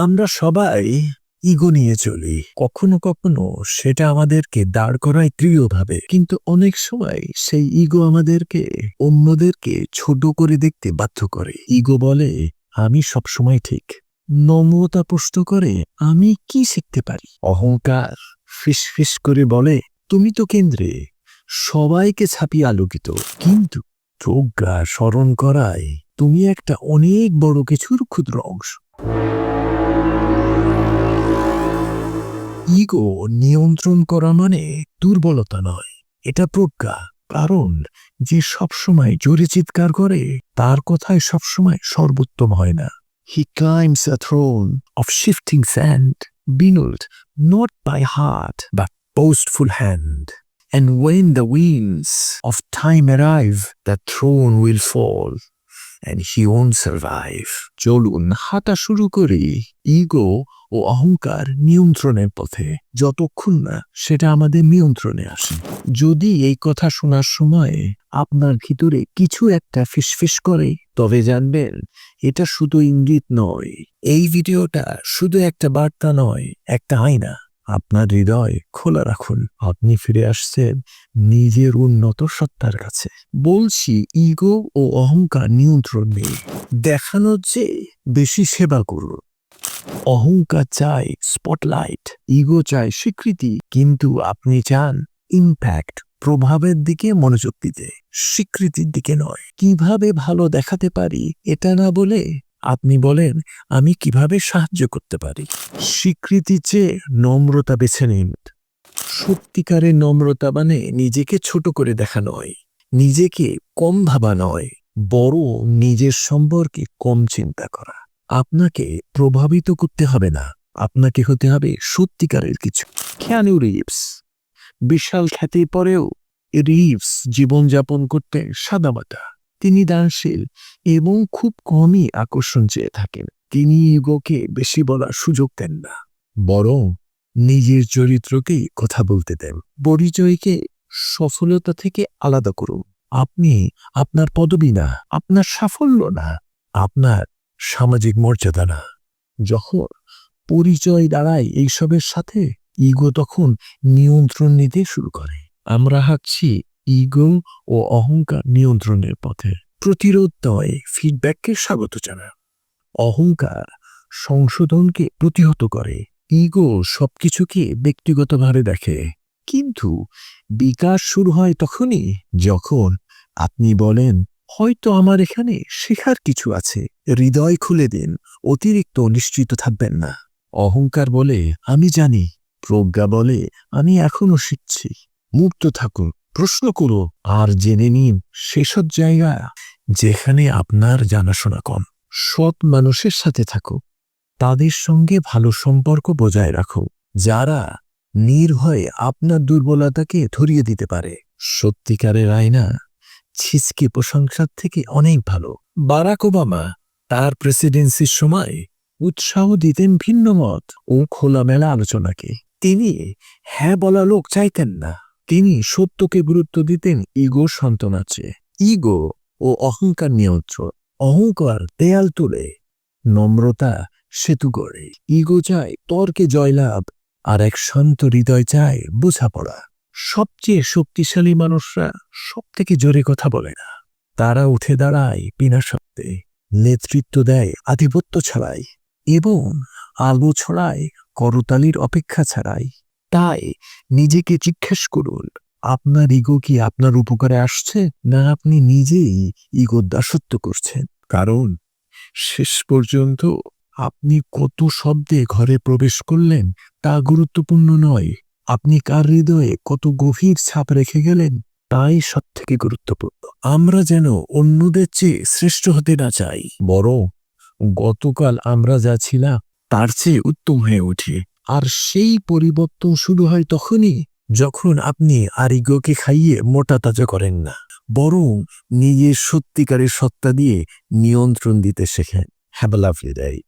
আমরা সবাই ইগো নিয়ে চলি। কখনো কখনো সেটা আমাদেরকে দাঁড় করায় দৃঢ়ভাবে। কিন্তু অনেক সময় সেই ইগো আমাদেরকে অন্যদেরকে ছোট করে দেখতে বাধ্য করে। ইগো বলে, আমি সবসময় ঠিক। নম্রতা প্রশ্ন করে, আমি কি শিখতে পারি? অহংকার ফিস করে বলে, তুমি তো কেন্দ্রে সবাইকে ছাপিয়ে আলোকিত। কিন্তু প্রজ্ঞা স্মরণ করায় তুমি একটা অনেক বড় কিছুর ক্ষুদ্র অংশ। ইগো নিয়ন্ত্রণ করা মানে দুর্বলতা নয়। এটা প্রজ্ঞা, কারণ যে সবসময় জোরে চিৎকার করে, তার কথায় সবসময় সর্বোত্তম হয় না। He climbs a throne of shifting sand built not by heart by boastful hand and when the winds of time arrive the throne will fall and he won't survive চলুন হাতা শুরু করি। ইগো ও অহংকার নিয়ন্ত্রণের পথে যতক্ষণ না সেটা আমাদের নিয়ন্ত্রণে আসে। যদি এই কথা শোনার সময়ে আপনার ভিতরে কিছু একটা ফিসফিস করে, তবে জানবেন এটা শুধু ইঙ্গিত নয়। এই ভিডিওটা শুধু একটা বার্তা নয়, একটা আয়না। আপনার হৃদয় খোলা রাখুন। আপনি ফিরে আসছেন নিজের উন্নত সত্তার কাছে। বলছি, ইগো ও অহংকার নিয়ন্ত্রণ নেই দেখানোর চেয়ে বেশি সেবা করুন। অহংকার চায় স্পটলাইট ইগো চায় স্বীকৃতি, কিন্তু আপনি চান ইম্প্যাক্ট প্রভাবের দিকে মনোযোগ দিতে, স্বীকৃতির দিকে নয়। কীভাবে ভালো দেখাতে পারি এটা না বলে আপনি বলেন, আমি কীভাবে সাহায্য করতে পারি? স্বীকৃতি চেয়ে নম্রতা বেছে নিন। সত্যিকারের নম্রতা মানে নিজেকে ছোট করে দেখা নয়, নিজেকে কম ভাবা নয় বড় নিজের সম্পর্কে কম চিন্তা করা। আপনাকে প্রভাবিত করতে হবে না। আপনাকে হতে হবে সত্যিকারের কিছু। ক্যানু রিভস? বিশাল খ্যাতির পরেও রিভস জীবনযাপন করতে সাদামাটা। তিনি দানশীল এবং খুব কমই আকর্ষণ চেয়ে থাকেন। তিনি ইগোকে বেশি বলার সুযোগ দেন না। বরং নিজের চরিত্রকেই কথা বলতে দেন। পরিচয়কে সফলতা থেকে আলাদা করুন। আপনি আপনার পদবি না, আপনার সাফল্য না, আপনার সামাজিক মর্যাদা না যখন পরিচয় দাঁড়ায় এইসবের সাথে, ইগো তখন নিয়ন্ত্রণ নিতে শুরু করে। আমরা হাঁটছি ইগো ও অহংকার নিয়ন্ত্রণের পথে। প্রতিরোধ নয় ফিডব্যাককে স্বাগত জানা অহংকার সংশোধনকে প্রতিহত করে। ইগো সবকিছুকে ব্যক্তিগতভাবে দেখে। কিন্তু বিকাশ শুরু হয় তখনই যখন আপনি বলেন হয়তো আমার এখানে শেখার কিছু আছে। হৃদয় খুলে দিন, অতিরিক্ত নিশ্চিত থাকবেন না। অহংকার বলে, আমি জানি। প্রজ্ঞা বলে, আমি এখনও শিখছি। মুক্ত থাকুন, প্রশ্ন করো, আর জেনে নিন, সেসব জায়গা যেখানে আপনার জানাশোনা কম। সৎ মানুষের সাথে থাকো। তাদের সঙ্গে ভালো সম্পর্ক বজায় রাখো, যারা নির্ভয়ে আপনার দুর্বলতাকে ধরিয়ে দিতে পারে। সত্যিকারের আয়না ছিসকে প্রশংসার থেকে অনেক ভালো। বারাক ওবামা তার প্রেসিডেন্সির সময় উৎসাহ দিতেন ভিন্ন মত ও খোলামেলা আলোচনাকে। তিনি হ্যাঁ বলা লোক চাইতেন না। তিনি সত্যকে গুরুত্ব দিতেন ইগো সন্তানার চেয়ে। ইগো ও অহংকার নিয়ন্ত্রণ। অহংকার দেয়াল তুলে, নম্রতা সেতু গড়ে। ইগো চায় তর্কে জয়লাভ আর এক শান্ত হৃদয় চায় বোঝাপড়া। সবচেয়ে শক্তিশালী মানুষরা সব থেকে জোরে কথা বলে না। তারা উঠে দাঁড়ায় বিনা শব্দে নেতৃত্ব দেয়, আধিপত্য ছাড়াই এবং আলো ছড়ায়, করতালির অপেক্ষা ছাড়াই তাই নিজেকে জিজ্ঞেস করুন, আপনার ইগো কি আপনার উপকারে আসছে না আপনি নিজেই ইগোর দাসত্ব করছেন? কারণ শেষ পর্যন্ত আপনি কত শব্দে ঘরে প্রবেশ করলেন তা গুরুত্বপূর্ণ নয়। আপনি কার হৃদয়ে কত গভীর ছাপ রেখে গেলেন? তাই সব থেকে গুরুত্বপূর্ণ। আমরা যেন অন্যদের চেয়ে শ্রেষ্ঠ হতে না চাই। বরং গতকাল আমরা যা ছিলাম, তার চেয়ে উত্তম হয়ে উঠি। আর সেই পরিবর্তন শুরু হয় তখনই, যখন আপনি আরিগোকে খাইয়ে মোটা তাজা করেন না, বরং নিজের সত্যিকারের সত্তা দিয়ে নিয়ন্ত্রণ দিতে শেখেন। Have lovely